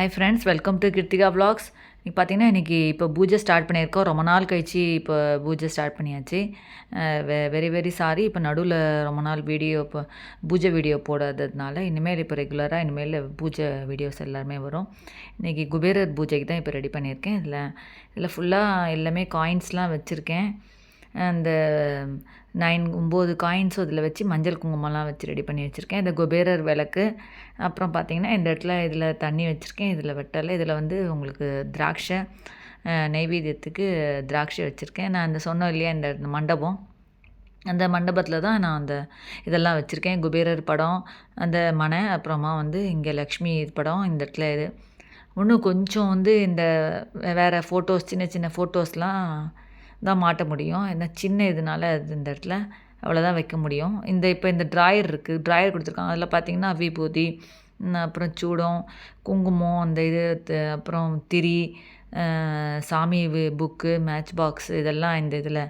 Hi friends welcome to Kiruthika vlogs இன்றைக்கி பார்த்தீங்கன்னா இன்றைக்கி இப்போ பூஜை ஸ்டார்ட் பண்ணியிருக்கோம். ரொம்ப நாள் கழிச்சு இப்போ பூஜை ஸ்டார்ட் பண்ணியாச்சு. வெ வெரி வெரி சாரி இப்போ நடுவில் ரொம்ப நாள் வீடியோ இப்போ பூஜை வீடியோ போடாததுனால இனிமேல் இப்போ ரெகுலராக இனிமேல் பூஜை வீடியோஸ் எல்லாருமே வரும். இன்றைக்கி குபேரர் பூஜைக்கு தான் இப்போ ரெடி பண்ணியிருக்கேன். இதில் இதில் ஃபுல்லாக எல்லாமே காயின்ஸ்லாம் வச்சுருக்கேன். அந்த நைன் ஒம்பது காயின்ஸும் இதில் வச்சு மஞ்சள் குங்குமம்லாம் வச்சு ரெடி பண்ணி வச்சுருக்கேன். இந்த குபேரர் விளக்கு அப்புறம் பார்த்திங்கன்னா இந்த இடத்துல இதில் தண்ணி வச்சுருக்கேன். இதில் வெட்டலை. இதில் வந்து உங்களுக்கு திராட்சை நைவேத்தியத்துக்கு திராட்சை வச்சுருக்கேன். நான் அந்த சொன்னோம் இல்லையா இந்த இந்த மண்டபம். அந்த மண்டபத்தில் தான் நான் அந்த இதெல்லாம் வச்சுருக்கேன். குபேரர் படம் அந்த மனை அப்புறமா வந்து இங்கே லக்ஷ்மி படம் இந்த இடத்துல இது. இன்னும் கொஞ்சம் வந்து இந்த வேறு ஃபோட்டோஸ் சின்ன சின்ன ஃபோட்டோஸ்லாம் தான் மாட்ட முடியும். ஏன்னா சின்ன இதனால அது இந்த இடத்துல அவ்வளோதான் வைக்க முடியும். இந்த இப்போ இந்த ட்ராயர் இருக்குது ட்ராயர் கொடுத்துருக்காங்க. அதில் பார்த்தீங்கன்னா விபூதி அப்புறம் சூடம் குங்குமம் அந்த இது அப்புறம் திரி சாமி புக்கு மேட்ச் பாக்ஸ் இதெல்லாம் இந்த இதில்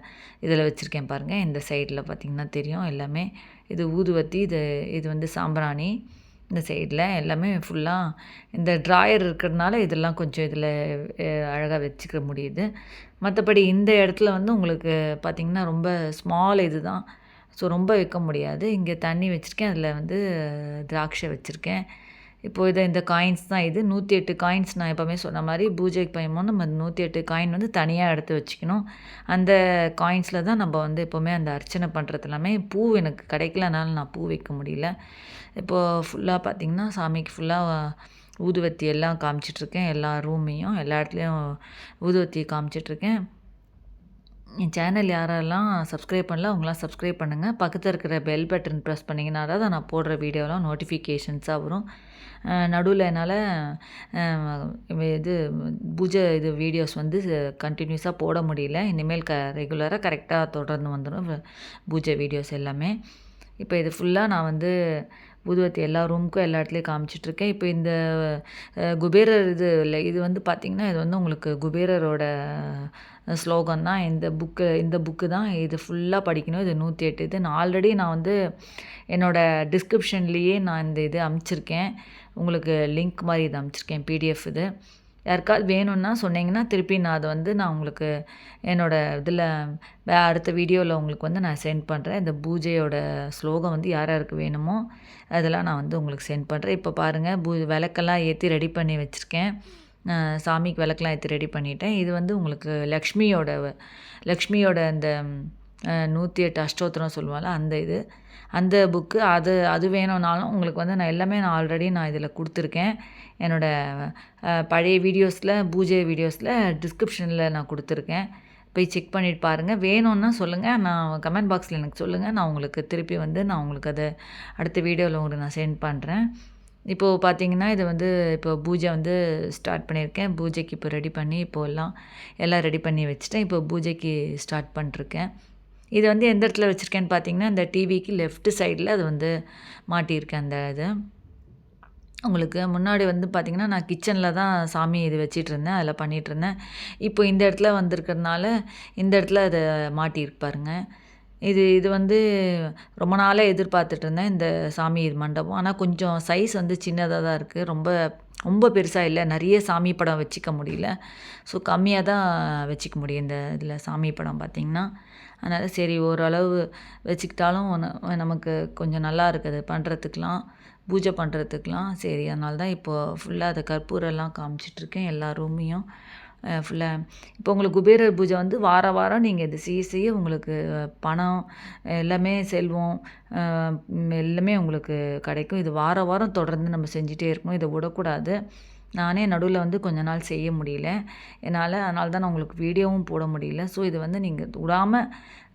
இதில் வச்சுருக்கேன் பாருங்கள் இந்த சைடில் பார்த்தீங்கன்னா தெரியும் எல்லாமே. இது ஊதுவத்தி இது இது வந்து சாம்பிராணி. இந்த சைடில் எல்லாமே ஃபுல்லாக இந்த ட்ராயர் இருக்கிறதுனால இதெல்லாம் கொஞ்சம் இதில் அழகாக வச்சுக்க முடியுது. மற்றபடி இந்த இடத்துல வந்து உங்களுக்கு பார்த்திங்கன்னா ரொம்ப ஸ்மால் இது தான் ஸோ ரொம்ப வைக்க முடியாது. இங்கே தண்ணி வச்சுருக்கேன். அதில் வந்து திராட்சை வச்சுருக்கேன். இப்போ இதை இந்த காயின்ஸ் தான் இது. நூற்றி எட்டு காயின்ஸ் நான் எப்போவுமே சொன்ன மாதிரி பூஜைக்கு பயமோ நம்ம நூற்றி எட்டு காயின் வந்து தனியாக எடுத்து வச்சுக்கணும். அந்த காயின்ஸில் தான் நம்ம வந்து எப்போவுமே அந்த அர்ச்சனை பண்ணுறது எல்லாமே. பூ எனக்கு கிடைக்கலனால நான் பூ வைக்க முடியல. இப்போது ஃபுல்லாக பார்த்திங்கன்னா சாமிக்கு ஃபுல்லாக ஊதுவத்தி எல்லாம் காமிச்சிட்ருக்கேன் எல்லா ரூமையும் எல்லா இடத்துலையும் ஊதுவத்தி காமிச்சிட்ருக்கேன் என் சேனல் யாரெல்லாம் சப்ஸ்கிரைப் பண்ணல அவங்களாம் சப்ஸ்கிரைப் பண்ணுங்கள் பக்கத்தில் இருக்கிற பெல் பட்டன் ப்ரெஸ் பண்ணிங்கன்னா தான் நான் போடுற வீடியோலாம் நோட்டிஃபிகேஷன்ஸாக வரும். நடுவில் என்னால் இது பூஜை இது வீடியோஸ் வந்து கண்டினியூஸாக போட முடியல. இனிமேல் க ரெகுலராக கரெக்டாக தொடர்ந்து வந்துடும் பூஜை வீடியோஸ் எல்லாமே. இப்போ இது ஃபுல்லாக நான் வந்து ஊதுவத்தி எல்லா ரூமுக்கும் எல்லா இடத்துலையும் காமிச்சிட்ருக்கேன் இப்போ இந்த குபேரர் இது இல்லை இது வந்து பார்த்திங்கன்னா இது வந்து உங்களுக்கு குபேரரோட ஸ்லோகம் தான். இந்த புக்கு இந்த புக்கு தான். இது ஃபுல்லாக படிக்கணும். இது நூற்றி எட்டு. இது நான் ஆல்ரெடி நான் வந்து என்னோடய டிஸ்கிரிப்ஷன்லேயே நான் இந்த இது அமுச்சிருக்கேன். உங்களுக்கு லிங்க் மாதிரி இது அமுச்சிருக்கேன் பிடிஎஃப் இது. யாருக்காவது வேணும்னா சொன்னீங்கன்னா திருப்பி நான் அதை வந்து நான் உங்களுக்கு என்னோடய இதில் வே அடுத்த வீடியோவில் உங்களுக்கு வந்து நான் சென்ட் பண்ணுறேன் இந்த பூஜையோட ஸ்லோகம் வந்து யார் யாருக்கு வேணுமோ அதெல்லாம் நான் வந்து உங்களுக்கு சென்ட் பண்ணுறேன் இப்போ பாருங்கள் பூ விளக்கெல்லாம் ஏற்றி ரெடி பண்ணி வச்சுருக்கேன். சாமிக்கு விளக்கெல்லாம் ஏற்றி ரெடி பண்ணிட்டேன். இது வந்து உங்களுக்கு லக்ஷ்மியோட லக்ஷ்மியோட அந்த நூற்றி எட்டு அஷ்டோத்திரம் சொல்லுவாங்கள்ல அந்த இது. அந்த புக்கு அது அது வேணும்னாலும் உங்களுக்கு வந்து நான் எல்லாமே நான் ஆல்ரெடி நான் இதில் கொடுத்துருக்கேன். என்னோடய பழைய வீடியோஸில் பூஜை வீடியோஸில் டிஸ்கிரிப்ஷனில் நான் கொடுத்துருக்கேன். போய் செக் பண்ணிட்டு பாருங்கள் வேணும்னா சொல்லுங்கள் நான் கமெண்ட் பாக்ஸில் எனக்கு சொல்லுங்கள் நான் உங்களுக்கு திருப்பி வந்து நான் உங்களுக்கு அதை அடுத்த வீடியோவில் உங்களுக்கு நான் சென்ட் பண்ணுறேன் இப்போது பார்த்தீங்கன்னா இது வந்து இப்போ பூஜை வந்து ஸ்டார்ட் பண்ணியிருக்கேன். பூஜைக்கு இப்போ ரெடி பண்ணி இப்போ எல்லாம் எல்லாம் ரெடி பண்ணி வச்சுட்டேன். இப்போ பூஜைக்கு ஸ்டார்ட் பண்ணிருக்கேன். இது வந்து எந்த இடத்துல வச்சுருக்கேன்னு பார்த்தீங்கன்னா இந்த டிவிக்கு லெஃப்ட் சைடில் அது வந்து மாட்டியிருக்கேன் அந்த இது. உங்களுக்கு முன்னாடி வந்து பார்த்திங்கன்னா நான் கிச்சனில் தான் சாமி இது வச்சிட்டு இருந்தேன் அதில் பண்ணிகிட்டு இருந்தேன். இப்போ இந்த இடத்துல வந்திருக்கிறதுனால இந்த இடத்துல அதை மாட்டியிருக்கு பாருங்க. இது இது வந்து ரொம்ப நாளாக எதிர்பார்த்துட்டு இருந்தேன் இந்த சாமி இது மண்டபம். ஆனால் கொஞ்சம் சைஸ் வந்து சின்னதாக தான் இருக்குது ரொம்ப ரொம்ப பெருசாக இல்லை. நிறைய சாமி படம் வச்சுக்க முடியல. ஸோ கம்மியாக தான் வச்சுக்க முடியும் இந்த இதில் சாமி படம் பார்த்திங்கன்னா அதனால் சரி ஓரளவு வச்சுக்கிட்டாலும் ஒன்று நமக்கு கொஞ்சம் நல்லா இருக்குது. பண்ணுறதுக்கெலாம் பூஜை பண்ணுறதுக்கெலாம் சரி. அதனால தான் இப்போது ஃபுல்லாக அதை கற்பூரெல்லாம் காமிச்சிட்ருக்கேன் எல்லா ரூமையும் ஃபுல்லாக இப்போ உங்களுக்கு குபேரர் பூஜை வந்து வார வாரம் நீங்கள் இது செய்ய செய்ய உங்களுக்கு பணம் எல்லாமே செல்வம் எல்லாமே உங்களுக்கு கிடைக்கும். இது வார வாரம் தொடர்ந்து நம்ம செஞ்சுட்டே இருக்கணும். இதை விடக்கூடாது. நானே நடுவில் வந்து கொஞ்ச நாள் செய்ய முடியல. என்னால் அதனால தான் நான் உங்களுக்கு வீடியோவும் போட முடியல. ஸோ இது வந்து நீங்கள் விடாமல்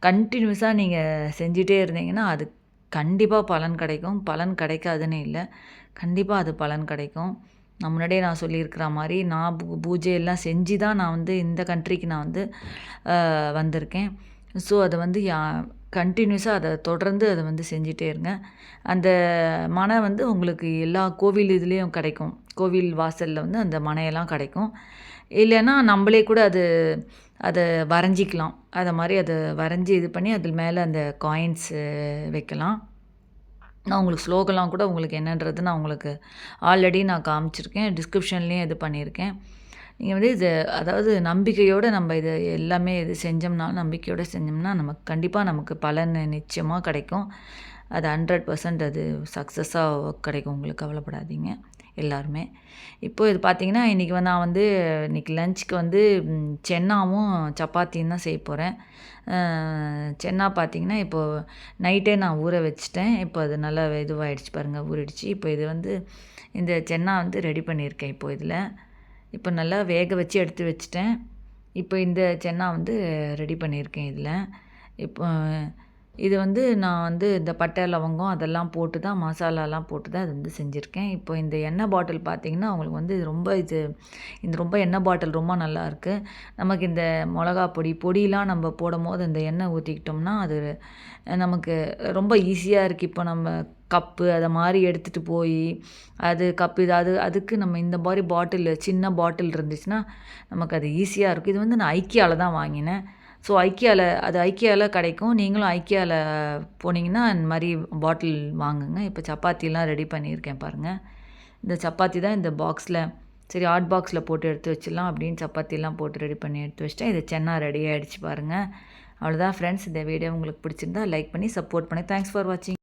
கண்டினியூஸாக நீங்கள் செஞ்சிட்டே இருந்தீங்கன்னா அது கண்டிப்பாக பலன் கிடைக்கும். பலன் கிடைக்காதுன்னு இல்லை. கண்டிப்பாக அது பலன் கிடைக்கும். நான் முன்னாடியே நான் சொல்லியிருக்கிற மாதிரி நான் பூ பூஜை எல்லாம் செஞ்சு தான் நான் வந்து இந்த கண்ட்ரிக்கு நான் வந்து வந்திருக்கேன். ஸோ அதை வந்து யா கண்டினியூஸாக அதை தொடர்ந்து அதை வந்து செஞ்சிட்டே இருங்க. அந்த மனை வந்து உங்களுக்கு எல்லா கோவில் இதுலேயும் கிடைக்கும். கோவில் வாசலில் வந்து அந்த மனையெல்லாம் கிடைக்கும். இல்லைன்னா நம்மளே கூட அது அதை வரைஞ்சிக்கலாம். அதை மாதிரி அதை வரைஞ்சி இது பண்ணி அதில் மேலே அந்த காயின்ஸு வைக்கலாம். நான் உங்களுக்கு ஸ்லோகெல்லாம் கூட உங்களுக்கு என்னன்றது நான் உங்களுக்கு ஆல்ரெடி நான் காமிச்சிருக்கேன். டிஸ்கிரிப்ஷன்லேயும் இது பண்ணியிருக்கேன். நீங்கள் வந்து இது அதாவது நம்பிக்கையோடு நம்ம இது எல்லாமே இது செஞ்சோம்னாலும் நம்பிக்கையோடு செஞ்சோம்னா நமக்கு கண்டிப்பாக நமக்கு பலன் நிச்சயமாக கிடைக்கும். அது ஹண்ட்ரட் பர்சன்ட் அது சக்ஸஸாக கிடைக்கும். உங்களுக்கு கவலைப்படாதீங்க. எல்லாருமே. இப்போ இது பார்த்தீங்கன்னா இன்றைக்கி வந்து நான் வந்து இன்றைக்கி லஞ்சுக்கு வந்து சென்னாவும் சப்பாத்தியும் தான் செய்ய போகிறேன் சென்னா பார்த்திங்கன்னா இப்போது நைட்டே நான் ஊற வச்சுட்டேன். இப்போ அது நல்லா இதுவாகிடுச்சு பாருங்கள் ஊறிடுச்சு. இப்போ இது வந்து இந்த சென்னா வந்து ரெடி பண்ணியிருக்கேன் இப்போ இதில். இப்போ நல்லா வேக வச்சு எடுத்து வச்சுட்டேன். இப்போ இந்த சென்னா வந்து ரெடி பண்ணியிருக்கேன் இதில். இப்போ இது வந்து நான் வந்து இந்த பட்டை லவங்கம் அதெல்லாம் போட்டு தான் மசாலாலாம் போட்டு தான் அது வந்து செஞ்சுருக்கேன். இப்போ இந்த எண்ணெய் பாட்டில் பார்த்தீங்கன்னா அவங்களுக்கு வந்து இது ரொம்ப இது இந்த ரொம்ப எண்ணெய் பாட்டில் ரொம்ப நல்லாயிருக்கு நமக்கு இந்த மிளகா பொடி பொடியெலாம் நம்ம போடும் போது இந்த எண்ணெய் ஊற்றிக்கிட்டோம்னா அது நமக்கு ரொம்ப ஈஸியாக இருக்குது இப்போ நம்ம கப்பு அதை மாதிரி எடுத்துகிட்டு போய் அது கப்பு இது அது அதுக்கு நம்ம இந்த மாதிரி பாட்டில் சின்ன பாட்டில் இருந்துச்சுன்னா நமக்கு அது ஈஸியாக இருக்கும் இது வந்து நான் ஐக்கியாவில் தான் வாங்கினேன். ஸோ ஐக்கியாவில் அது ஐக்கியாவில் கிடைக்கும். நீங்களும் ஐக்கியாவில் போனீங்கன்னா இந்த மாதிரி பாட்டில் வாங்குங்க. இப்போ சப்பாத்திலாம் ரெடி பண்ணியிருக்கேன் பாருங்கள் இந்த சப்பாத்தி தான் இந்த பாக்ஸில் சரி ஹாட் பாக்ஸில் போட்டு எடுத்து வச்சிடலாம் அப்படின்னு சப்பாத்திலாம் போட்டு ரெடி பண்ணி எடுத்து வச்சிட்டேன். இது சென்னா ரெடி ஆகிடுச்சு பாருங்கள் அவ்வளோதான் ஃப்ரெண்ட்ஸ் இந்த வீடியோ உங்களுக்கு பிடிச்சிருந்தா லைக் பண்ணி சப்போர்ட் பண்ணி. தேங்க்ஸ் ஃபார் வாட்சிங்